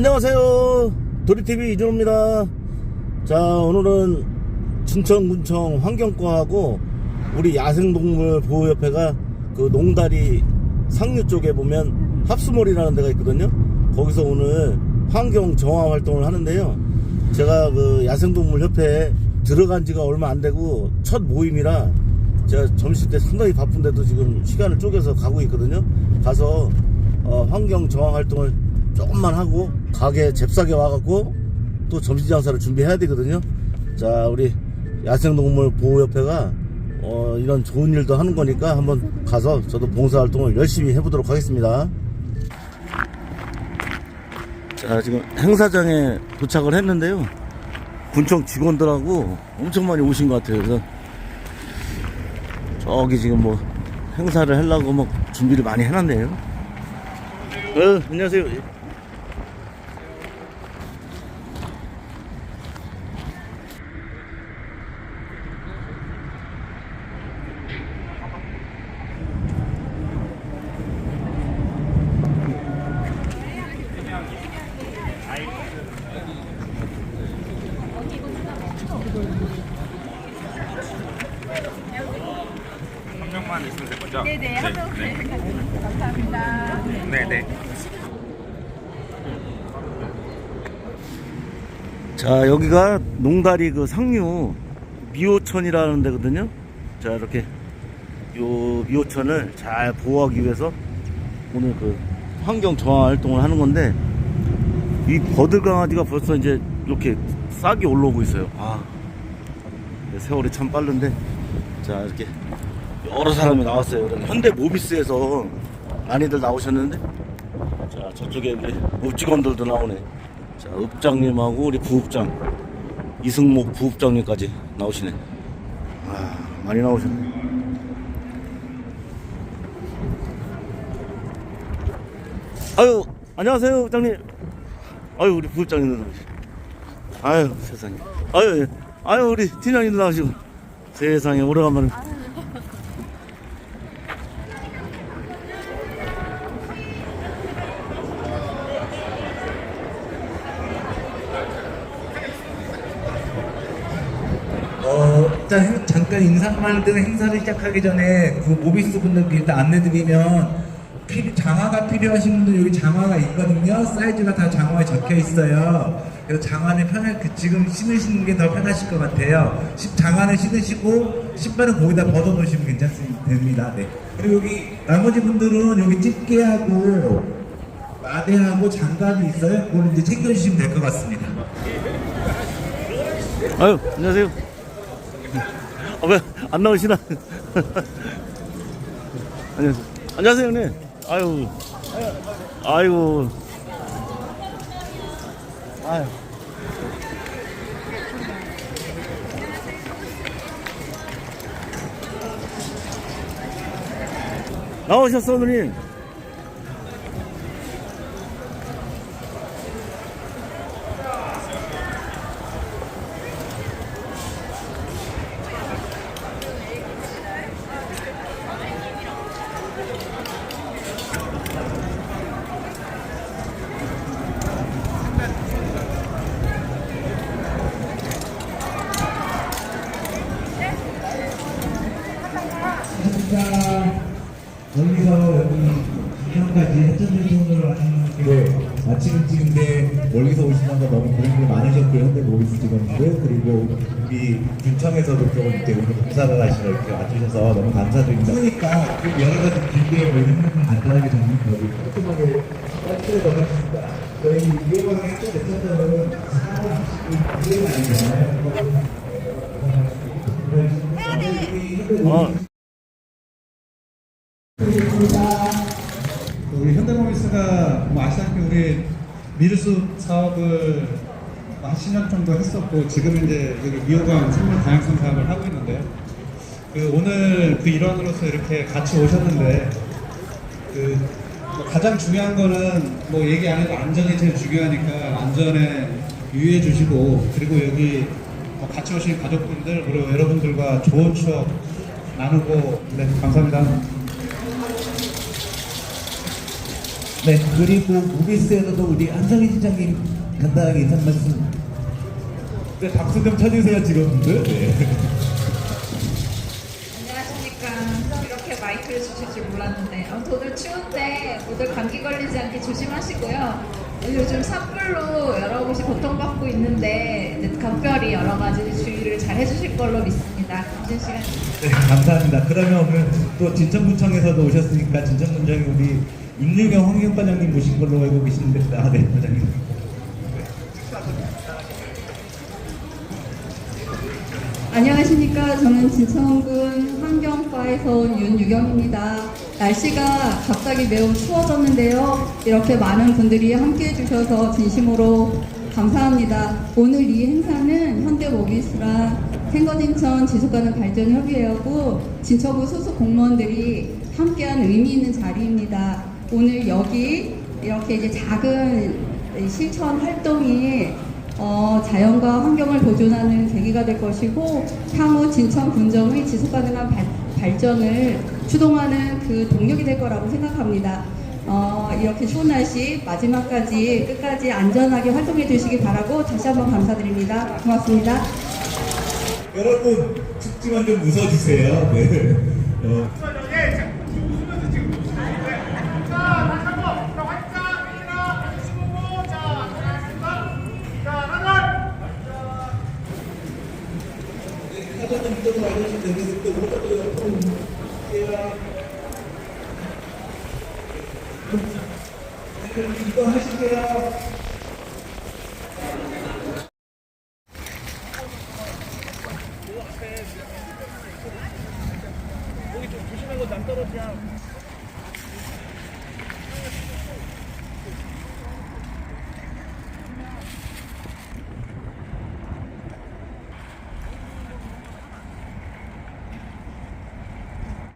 안녕하세요. 도리TV 이준호입니다. 자, 오늘은 진천군청 환경과하고 우리 야생동물 보호협회가 그 농다리 상류 쪽에 보면 합수몰이라는 데가 있거든요. 거기서 오늘 환경 정화 활동을 하는데요. 제가 그 야생동물협회에 들어간 지가 얼마 안 되고 첫 모임이라 제가 점심 때 상당히 바쁜데도 지금 시간을 쪼개서 가고 있거든요. 가서 어, 환경 정화 활동을 조금만 하고 가게 잽싸게 와갖고 또 점심 장사를 준비해야 되거든요. 자 우리 야생동물 보호협회가 어, 이런 좋은 일도 하는 거니까 한번 가서 저도 봉사활동을 열심히 해보도록 하겠습니다. 자 지금 행사장에 도착을 했는데요. 군청 직원들하고 엄청 많이 오신 것 같아요. 그래서 저기 지금 뭐 행사를 하려고 막 준비를 많이 해놨네요. 어, 안녕하세요. 한 명만 있으면 될 거죠? 네네, 한 명. 네. 감사합니다. 네네. 자 여기가 농다리 그 상류 미호천이라는 데거든요 자 이렇게 요 미호천을 잘 보호하기 위해서 오늘 그 환경 정화 활동을 하는 건데 이 버들 강아지가 벌써 이제 이렇게 싹이 올라오고 있어요 아 세월이 참 빠른데 자 이렇게 여러 사람이 나왔어요 그럼 현대 모비스에서 많이들 나오셨는데 자 저쪽에 우리 읍직원들도 나오네 자, 읍장님하고 우리 부읍장 이승목 부읍장님까지 나오시네. 아, 많이 나오셨네. 아유, 안녕하세요, 읍장님. 아유, 우리 부읍장님도 나오시고. 아유, 세상에. 아유, 예. 아유, 우리 팀장님도 나오시고. 세상에, 오래간만에. 일단 행- 잠깐 인사말 등 행사를 시작하기 전에 그 모비스 분들께 일단 안내드리면 필- 장화가 필요하신 분들 여기 장화가 있거든요. 사이즈가 다 장화에 적혀 있어요. 그래서 장화는 편할 그 지금 신으시는 게 더 편하실 것 같아요. 시- 장화는 신으시고 신발은 거기다 벗어 놓으시면 괜찮습니다. 네. 그리고 여기 나머지 분들은 여기 집게하고 마대하고 장갑이 있어요. 그걸 이제 챙겨주시면 될 것 같습니다. 아유, 안녕하세요. 아, 왜, 안 나오시나? 안녕하세요. 안녕하세요, 형님. 아유. 아이고. 아유. 나오셨어, 누님. 진짜 멀리서 여기 이 하시는 길에 아침 일찍인데 멀리서 오시면서 너무 고생들 많으셨고 현대 모비스 직원들 그리고 우리 군청에서도 좀 이렇게 오늘 봉사를 하시러 이렇게 와주셔서 너무 감사드립니다. 그러니까 그 여러 가지 길게 뭐 이런 거 간단하게 정리해서 여기 깔끔하게 깔끔하게 넣었습니다. 저희 이해방의 해천 대천사는 사람 이해가 아니잖아요. 어, 우리 현대모비스가 뭐 아시다시피 우리 미르숲 사업을 한 10년 정도 했었고 지금 이제 미호강 생물 다양성 사업을 하고 있는데요. 그 오늘 그 일원으로서 이렇게 같이 오셨는데 그뭐 가장 중요한 거는 뭐 얘기 안 해도 안전이 제일 중요하니까 안전에 유의해 주시고 그리고 여기 뭐 같이 오신 가족분들 그리고 여러분들과 좋은 추억 나누고 네 감사합니다. 네, 그리고 모비스에서도 우리 한성희 실장님 간단하게 인사 말씀. 네, 박수 좀 쳐주세요, 직원분들. 네. 안녕하십니까. 이렇게 마이크를 주실 줄 몰랐는데. 아무튼 오늘 추운데 모두 감기 걸리지 않게 조심하시고요. 요즘 산불로 여러 곳이 고통받고 있는데 이제 각별히 여러 가지 주의를 잘 해주실 걸로 믿습니다. 점심 시간 네, 감사합니다. 그러면 오늘 또 진천구청에서도 오셨으니까 진천구청에 우리 임유경 환경과장님 모신 걸로 알고 계시는데, 아, 네, 과장님. 안녕하십니까. 저는 진천군 환경과에서 온 윤유경입니다. 날씨가 갑자기 매우 추워졌는데요. 이렇게 많은 분들이 함께 해주셔서 진심으로 감사합니다. 오늘 이 행사는 현대모비스랑 생거진천 지속가능 발전 협의회하고 진천구 소속 공무원들이 함께한 의미 있는 자리입니다. 오늘 여기 이렇게 이제 작은 실천 활동이 어, 자연과 환경을 보존하는 계기가 될 것이고 향후 진천 군정의 지속 가능한 발, 발전을 추동하는 그 동력이 될 거라고 생각합니다. 어, 이렇게 추운 날씨 마지막까지 끝까지 안전하게 활동해 주시기 바라고 다시 한번 감사드립니다. 고맙습니다. 여러분, 춥지만 좀 웃어주세요. 네. 어, 사전에 믿어서 알려주시면 되는데, 또 뭐가 또 옆으로 볼게요. 네, 그럼 이거 하실게요.